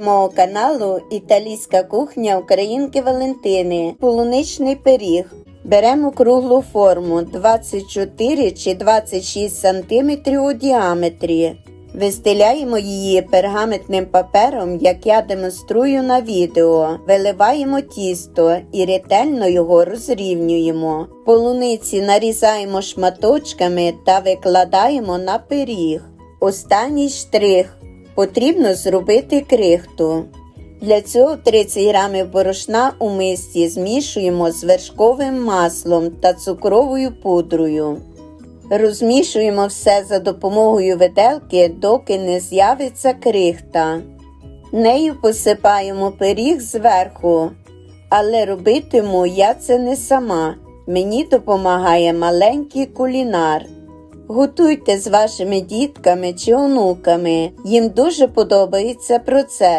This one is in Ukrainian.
мого каналу Італійська кухня Українки Валентини. Полуничний пиріг. Беремо круглу форму 24 чи 26 см у діаметрі. Вистеляємо її пергаментним папером, як я демонструю на відео. Виливаємо тісто і ретельно його розрівнюємо. Полуниці нарізаємо шматочками та викладаємо на пиріг. Останній штрих. Потрібно зробити крихту. Для цього 30 г борошна у мисці змішуємо з вершковим маслом та цукровою пудрою. Розмішуємо все за допомогою виделки, доки не з'явиться крихта. Нею посипаємо пиріг зверху, але робитиму я це не сама. Мені допомагає маленький кулінар. Готуйте з вашими дітками чи онуками. Їм дуже подобається процес.